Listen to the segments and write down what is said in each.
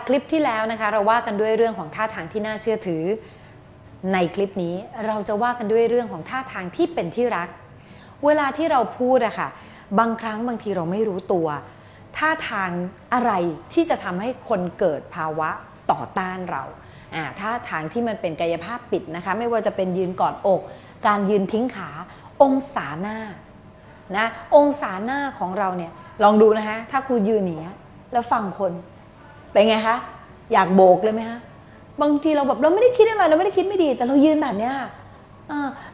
ากคลิปที่แล้วนะคะ เราว่ากันด้วยเรื่องของท่าทางที่น่าเชื่อถือ ในคลิปนี้เราจะว่ากันด้วยเรื่องของท่าทางที่เป็นที่รัก เวลาที่เราพูดอะค่ะ บางครั้งบางทีเราไม่รู้ตัว ท่าทางอะไรที่จะทำให้คนเกิดภาวะต่อต้านเราอ่าท่าทางที่มันเป็นกายภาพปิดนะคะ ไม่ว่าจะเป็นยืนกอดอก การยืนทิ้งขา องศาหน้านะองศาหน้าของเราเนี่ยลองดูนะคะถ้าครูยืนอย่างเงี้ยแล้วฟังคน เป็นไงคะ อยากโบกเลยไหมคะบางทีเราแบบเราไม่ได้คิดอะไรเราไม่ได้คิดไม่ดี แต่เรายืนแบบเนี้ย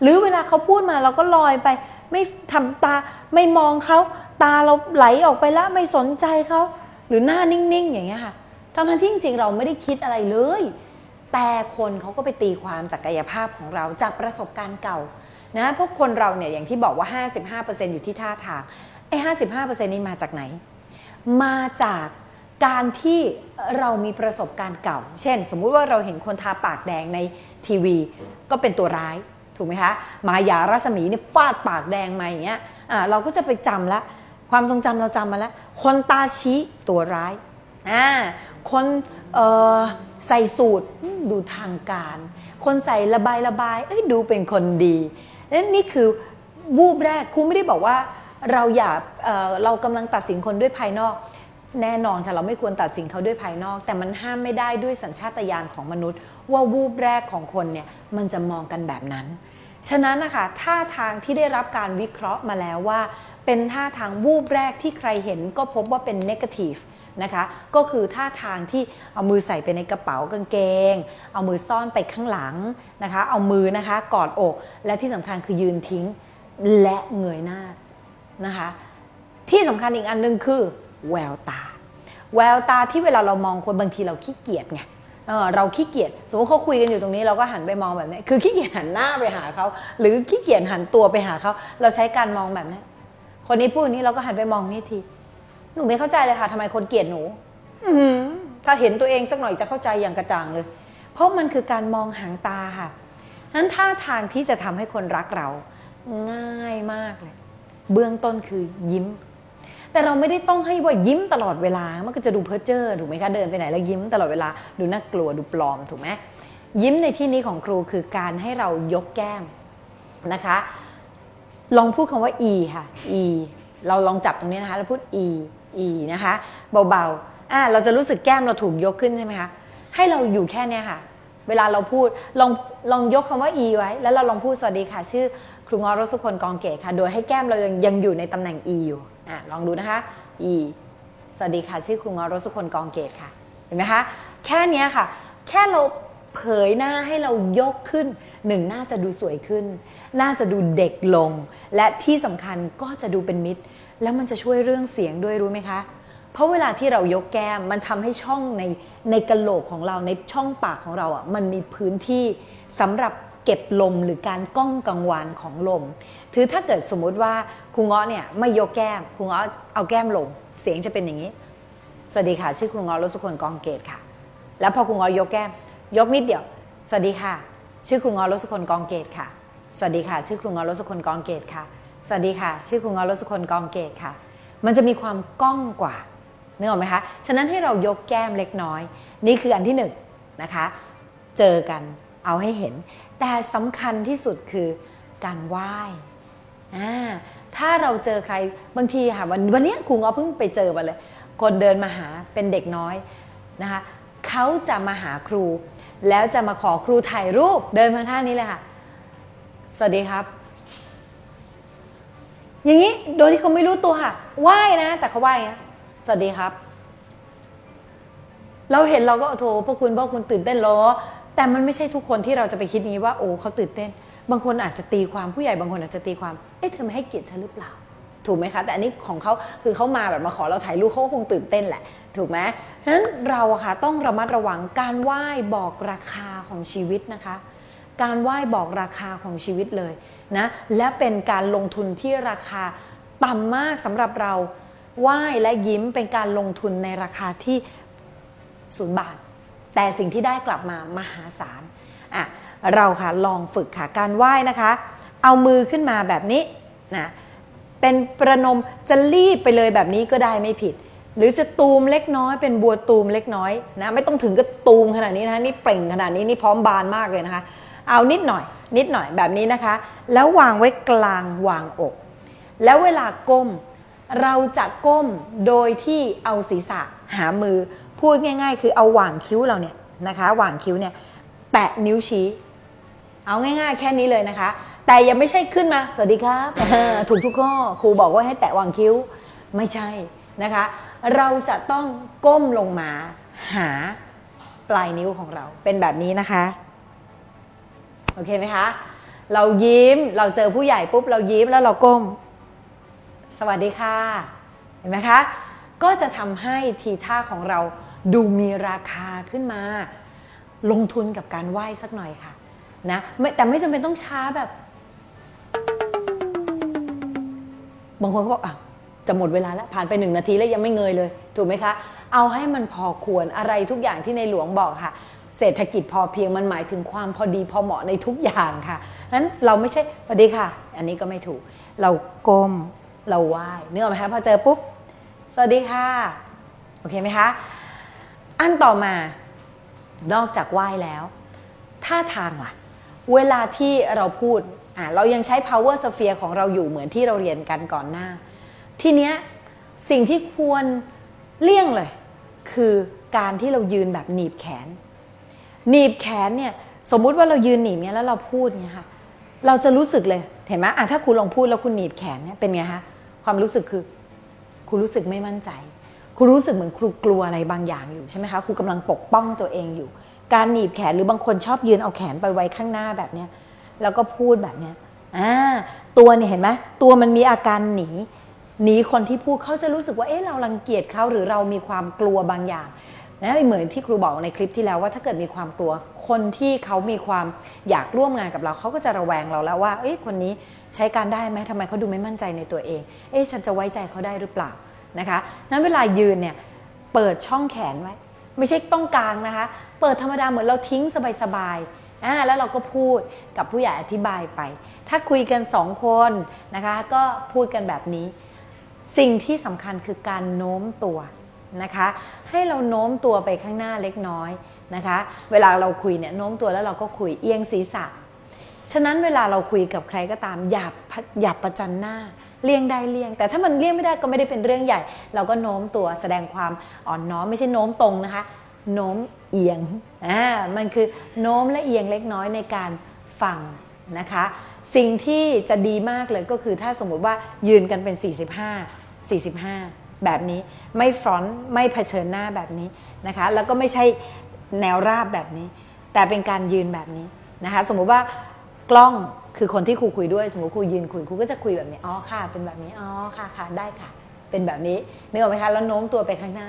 หรือเวลาเขาพูดมาเราก็ลอยไป ไม่ทำตาไม่มองเขาตาเราไหลออกไปล้วไม่สนใจเขาหรือหน้านิ่งๆ อย่างเงี้ยค่ะทั้งๆที่จริงๆเราไม่ได้คิดอะไรเลย แต่คนเขาก็ไปตีความจากกายภาพของเราจากประสบการณ์เก่านะพวกคนเราเนี่ยอย่างที่บอกว่า 55%อยู่ที่ท่าทางไอ้55%นี้มาจากไหน มาจาก การที่เรามีประสบการณ์เก่า เช่น สมมุติว่าเราเห็นคนทาปากแดงในทีวี ก็เป็นตัวร้ายถูกไหมคะมายารัศมีเนี่ยฟาดปากแดงมาอย่างเงี้ยเราก็จะไปจำละความทรงจำเราจำมาแล้ว คนตาชี้ตัวร้ายคนใส่สูตรดูทางการ คนใส่ระบายระบายเอ้ยดูเป็นคนดีนั่นนี่คือวูบแรกครูไม่ได้บอกว่าเราอย่าเเรากำลังตัดสินคนด้วยภายนอก แน่นอนค่ะเราไม่ควรตัดสินเขาด้วยภายนอก แต่มันห้ามไม่ได้ด้วยสัญชาตญาณของมนุษย์ ว่าวูบแรกของคนเนี่ยมันจะมองกันแบบนั้น ฉะนั้นนะคะท่าทางที่ได้รับการวิเคราะห์มาแล้วว่า เป็นท่าทางวูบแรกที่ใครเห็นก็พบว่าเป็น negative นะคะก็คือท่าทางที่เอามือใส่ไปในกระเป๋ากางเกง เอามือซ่อนไปข้างหลังนะคะเอามือนะคะกอดอก และที่สำคัญคือยืนทิ้งและเงยหน้านะคะที่สำคัญอีกอันหนึ่งคือ แววตา แววตาที่เวลาเรามองคนบางทีเราขี้เกียจไงเออเราขี้เกียจสมมติเขาคุยกันอยู่ตรงนี้เราก็หันไปมองแบบนี้ คือขี้เกียจหันหน้าไปหาเขาหรือขี้เกียจหันตัวไปหาเขาเราใช้การมองแบบนี้คนนี้พูดอย่างนี้เราก็หันไปมองนี่ที หนูไม่เข้าใจเลยค่ะทำไมคนเกลียดหนูอื้อหือถ้าเห็นตัวเองสักหน่อยจะเข้าใจอย่างกระจ่างเลย เพราะมันคือการมองหางตาค่ะนั้นท่าทางที่จะทำให้คนรักเรา ง่ายมากเลย เบื้องต้นคือยิ้ม แต่เราไม่ได้ต้องให้ว่ายิ้มตลอดเวลา มันก็จะดูเพ้อเจ้อถูกไหมคะเดินไปไหนแล้วยิ้มตลอดเวลาดูน่ากลัวดูปลอมถูกไหมยิ้มในที่นี้ของครูคือการให้เรายกแก้มนะคะ ลองพูดคำว่า e ค่ะ e เราลองจับตรงนี้นะคะ แล้วพูด e e นะคะ เบาๆอะเราจะรู้สึกแก้มเราถูกยกขึ้นใช่ไหมคะให้เราอยู่แค่เนี้ยค่ะ เวลาเราพูดลองลองยกคำว่า e ไว้ แล้วเราลองพูดสวัสดีค่ะ ชื่อครูงอรสุคนกองเกตค่ะ โดยให้แก้มเรายังยังอยู่ในตำแหน่ง e อยู่ อะลองดูนะคะ e สวัสดีค่ะ ชื่อครูงอรสุคนกองเกตค่ะ เห็นไหมคะ แค่นี้ค่ะ แค่เราเผยหน้าให้เรายกขึ้นหนึ่งน่าจะดูสวยขึ้น น่าจะดูเด็กลง และที่สำคัญก็จะดูเป็นมิตร แล้วมันจะช่วยเรื่องเสียงด้วยรู้ไหมคะ เพราะเวลาที่เรายกแก้มมันทำให้ช่องในในกะโหลกของเราในช่องปากของเราอะมันมีพื้นที่สำหรับ เก็บลมหรือการก้องกังวานของลม ถือถ้าเกิดสมมุติว่าครูเงาะเนี่ยไม่ยกแก้มครูเงาะเอาแก้มลง เสียงจะเป็นอย่างนี้ สวัสดีค่ะ ชื่อครูเงาะรสุคนกองเกตค่ะ แล้วพอครูเงาะยกแก้ม ยกนิดเดียว สวัสดีค่ะ ชื่อครูเงาะรสุคนกองเกตค่ะ สวัสดีค่ะ ชื่อครูเงาะรสุคนกองเกตค่ะ สวัสดีค่ะ ชื่อครูเงาะรสุคนกองเกตค่ะ มันจะมีความก้องกว่านึกออกไหมคะ ฉะนั้นให้เรายกแก้มเล็กน้อย นี่คืออันที่หนึ่งนะคะ เจอกันเอาให้เห็น แต่สำคัญที่สุดคือการไหว้ถ้าเราเจอใครบางทีค่ะวันวันนี้ครูเงาะเพิ่งไปเจอมาเลย คนเดินมาหาเป็นเด็กน้อยนะคะเขาจะมาหาครู แล้วจะมาขอครูถ่ายรูปเดินมาท่านี้เลยค่ะ สวัสดีครับ อย่างนี้โดยที่เขาไม่รู้ตัวค่ะไหว้นะ แต่เขาไหว้นะสวัสดีครับ เราเห็นเราก็โถพวกคุณพวกคุณตื่นเต้นเหรอ แต่มันไม่ใช่ทุกคนที่เราจะไปคิดนี้ว่าโอ้เขาตื่นเต้น บางคนอาจจะตีความผู้ใหญ่บางคนอาจจะตีความเอ๊ะเธอไม่ให้เกียรติฉันหรือเปล่า ถูกไหมคะ แต่อันนี้ของเขาคือเขามาแบบมาขอเราถ่ายรูปเขาคงตื่นเต้นแหละ ถูกไหมฉะนั้นเราอะค่ะต้องระมัดระวังการไหว้บอกราคาของชีวิตนะคะ การไหว้บอกราคาของชีวิตเลยนะและเป็นการลงทุนที่ราคาต่ำมากสำหรับเราไหว้และยิ้มเป็นการลงทุนในราคาที่ศูนย์บาท แต่สิ่งที่ได้กลับมามหาศาลอะเราค่ะลองฝึกค่ะการไหว้นะคะ เอามือขึ้นมาแบบนี้นะเป็นประนมจะรีบไปเลยแบบนี้ก็ได้ไม่ผิด หรือจะตูมเล็กน้อย เป็นบัวตูมเล็กน้อยนะไม่ต้องถึงกับตูมขนาดนี้นะคะนี่เปล่งขนาดนี้นี่พร้อมบานมากเลยนะคะ เอานิดหน่อย นิดหน่อยแบบนี้นะคะ แล้ววางไว้กลางวางอก แล้วเวลาก้มเราจะก้มโดยที่เอาศีรษะหามือ พูดง่าย ๆ คือเอาหว่างคิ้วเราเนี่ยนะคะหว่างคิ้วเนี่ยแตะนิ้วชี้ เอาง่าย ๆ แค่นี้เลยนะคะ แต่ยังไม่ใช่ขึ้นมา สวัสดีครับถูกทุกข้อครูบอกว่าให้แตะหว่างคิ้วไม่ใช่นะคะ เราจะต้องก้มลงมาหาปลายนิ้วของเราเป็นแบบนี้นะคะโอเคไหมคะเรายิ้มเราเจอผู้ใหญ่ปุ๊บเรายิ้มแล้วเราก้ม สวัสดีค่ะ เห็นไหมคะ ก็จะทำให้ทีท่าของเรา ดูมีราคาขึ้นมา ลงทุนกับการไหว้สักหน่อยค่ะนะแต่ไม่จำเป็นต้องช้าแบบ บางคนก็บอกอะจะหมดเวลาแล้วผ่านไปหนึ่งนาทีแล้วยังไม่เงยเลย ถูกไหมคะ เอาให้มันพอควรอะไรทุกอย่างที่ในหลวงบอกค่ะ เศรษฐกิจพอเพียงมันหมายถึงความพอดีพอเหมาะในทุกอย่างค่ะนั้นเราไม่ใช่สวัสดีค่ะ อันนี้ก็ไม่ถูก เราก้มเราไหว้เนื้อไหมคะพอเจอปุ๊บสวัสดีค่ะ โอเคไหมคะ อันต่อมานอกจากไหว้แล้ว ท่าทางล่ะ เวลาที่เราพูดอะเรายังใช้ power sphere ของเราอยู่เหมือนที่เราเรียนกันก่อนหน้า ทีเนี้ยสิ่งที่ควรเลี่ยงเลย คือการที่เรายืนแบบหนีบแขน หนีบแขนเนี่ยสมมุติว่าเรายืนหนีบเนี่ยแล้วเราพูดเนี่ยค่ะเราจะรู้สึกเลยเห็นไหมอะถ้าคุณลองพูดแล้วคุณหนีบแขนเนี่ยเป็นไงคะความรู้สึกคือ คุณรู้สึกไม่มั่นใจ คุณรู้สึกเหมือนครูกลัวอะไรบางอย่างอยู่ใช่ไหมคะครูกำลังปกป้องตัวเองอยู่ การหนีบแขนหรือบางคนชอบยืนเอาแขนไปไว้ข้างหน้าแบบเนี้ยแล้วก็พูดแบบเนี้ยอ่าตัวเนี่ยเห็นไหมตัวมันมีอาการหนีหนีคนที่พูดเขาจะรู้สึกว่าเอ๊ะเรารังเกียจเขาหรือเรามีความกลัวบางอย่างนะเหมือนที่ครูบอกในคลิปที่แล้วว่าถ้าเกิดมีความกลัวคนที่เขามีความอยากร่วมงานกับเราเขาก็จะระแวงเราแล้วว่าเอ้ยคนนี้ใช้การได้ไหมทำไมเขาดูไม่มั่นใจในตัวเอง เอ๊ะฉันจะไว้ใจเขาได้หรือเปล่า นะคะนั้นเวลายืนเนี่ยเปิดช่องแขนไว้ ไม่ใช่ต้องกลางนะคะ เปิดธรรมดาเหมือนเราทิ้งสบายๆอ่าแล้วเราก็พูดกับผู้ใหญ่อธิบายไป ถ้าคุยกันสองคนนะคะ ก็พูดกันแบบนี้ สิ่งที่สำคัญคือการโน้มตัวนะคะ ให้เราโน้มตัวไปข้างหน้าเล็กน้อยนะคะ เวลาเราคุยเนี่ยโน้มตัวแล้วเราก็คุยเอียงศีรษะ ฉะนั้นเวลาเราคุยกับใครก็ตามอย่าอย่าประจันหน้าเลี่ยงได้เลี่ยง แต่ถ้ามันเลี่ยงไม่ได้ก็ไม่ได้เป็นเรื่องใหญ่ เราก็โน้มตัวแสดงความอ่อนน้อมไม่ใช่โน้มตรงนะคะ โน้มเอียงอ่ามันคือโน้มและเอียงเล็กน้อยในการฟังนะคะ สิ่งที่จะดีมากเลยก็คือถ้าสมมุติว่ายืนกันเป็น 45 45 แบบนี้ไม่ฟรอนต์ไม่เผชิญหน้าแบบนี้นะคะ แล้วก็ไม่ใช่แนวราบแบบนี้ แต่เป็นการยืนแบบนี้นะคะ สมมุติว่า กล้องคือคนที่ครูคุยด้วยสมมติครูยืนคุยครูก็จะคุยแบบนี้อ๋อค่ะ เป็นแบบนี้อ๋อค่ะค่ะได้ค่ะ เป็นแบบนี้นึกออกไหมคะแล้วโน้มตัวไปข้างหน้า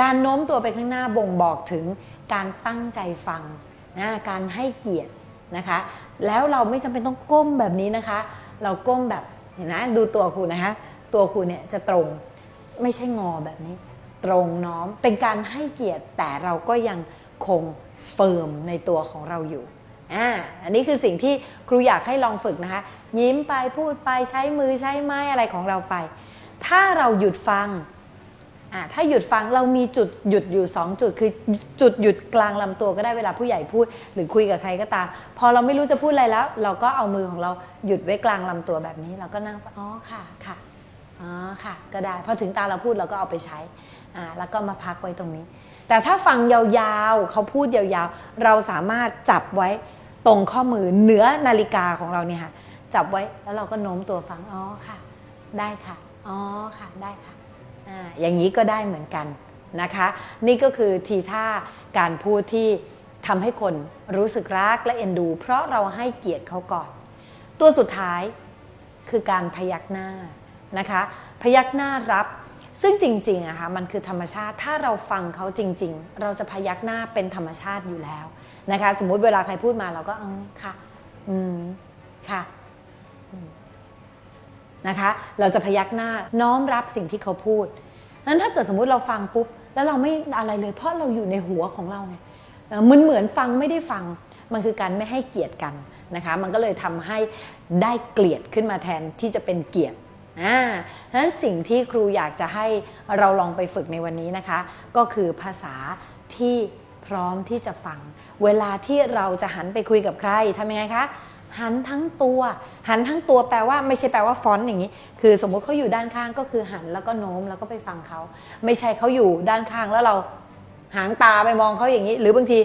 การโน้มตัวไปข้างหน้าบ่งบอกถึงการตั้งใจฟังนะการให้เกียรตินะคะ แล้วเราไม่จำเป็นต้องก้มแบบนี้นะคะ เราก้มแบบเห็นไหมดูตัวครูนะคะตัวครูเนี่ยจะตรงไม่ใช่งอแบบนี้ ตรงน้อมเป็นการให้เกียรติแต่เราก็ยังคงเฟิร์มในตัวของเราอยู่ อ่าอันนี้คือสิ่งที่ครูอยากให้ลองฝึกนะคะ ยิ้มไปพูดไปใช้มือใช้ไม้อะไรของเราไป ถ้าเราหยุดฟังอ่าถ้าหยุดฟังเรามีจุดหยุดอยู่ 2 จุดคือจุดหยุดกลางลำตัวก็ได้เวลาผู้ใหญ่พูด หรือคุยกับใครก็ตาม พอเราไม่รู้จะพูดอะไรแล้ว เราก็เอามือของเราหยุดไว้กลางลำตัวแบบนี้ เราก็นั่งฟังอ๋อค่ะค่ะอ๋อค่ะ ก็ได้พอถึงตาเราพูดเราก็เอาไปใช้อ่าแล้วก็มาพักไว้ตรงนี้ แต่ถ้าฟังยาวๆ เขาพูดยาวๆ เราสามารถจับไว้ตรงข้อมือเหนือนาฬิกาของเราเนี่ยค่ะจับไว้แล้วเราก็โน้มตัวฟังอ๋อค่ะ ได้ค่ะอ๋อค่ะได้ค่ะอ่าอย่างนี้ก็ได้เหมือนกันนะคะ นี่ก็คือทีท่าการพูดที่ทำให้คนรู้สึกรักและเอ็นดู เพราะเราให้เกียรติเขาก่อน ตัวสุดท้ายคือการพยักหน้านะคะ พยักหน้ารับ ซึ่งจริงๆอะค่ะมันคือธรรมชาติถ้าเราฟังเขาจริง ๆ เราจะพยักหน้าเป็นธรรมชาติอยู่แล้วนะคะ สมมุติเวลาใครพูดมาเราก็อืมค่ะ อืมค่ะนะคะ เราจะพยักหน้าน้อมรับสิ่งที่เขาพูดนั้นถ้าเกิดสมมุติเราฟังปุ๊บ แล้วเราไม่อะไรเลย เพราะเราอยู่ในหัวของเราไงมันเหมือนฟังไม่ได้ฟัง มันคือการไม่ให้เกียรติกันนะคะ มันก็เลยทำให้ได้เกลียดขึ้นมาแทนที่จะเป็นเกียรติ อ่าฉะนั้นสิ่งที่ครูอยากจะให้เราลองไปฝึกในวันนี้นะคะ ก็คือภาษาที่พร้อมที่จะฟัง เวลาที่เราจะหันไปคุยกับใครทำยังไงคะหันทั้งตัว หันทั้งตัวแปลว่าไม่ใช่แปลว่าฟอนต์อย่างนี้ คือสมมุติเขาอยู่ด้านข้างก็คือหันแล้วก็โน้มแล้วก็ไปฟังเขาไม่ใช่เขาอยู่ด้านข้างแล้วเราหางตาไปมองเขาอย่างนี้ หรือบางที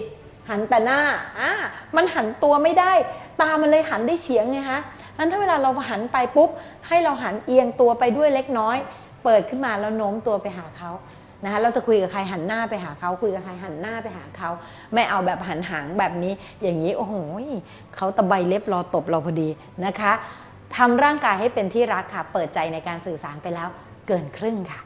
หันแต่หน้าอ่ามันหันตัวไม่ได้ ตามันเลยหันได้เฉียงไงคะ งั้นถ้าเวลาเราหันไปปุ๊บ ให้เราหันเอียงตัวไปด้วยเล็กน้อย เปิดขึ้นมาแล้วโน้มตัวไปหาเขานะคะเราจะคุยกับใครหันหน้าไปหาเขาคุยกับใครหันหน้าไปหาเขาไม่เอาแบบหันหางแบบนี้ อย่างนี้โอ้โหเขาตะไบเล็บรอตบเราพอดีนะคะทำร่างกายให้เป็นที่รักค่ะ เปิดใจในการสื่อสารไปแล้วเกินครึ่งค่ะ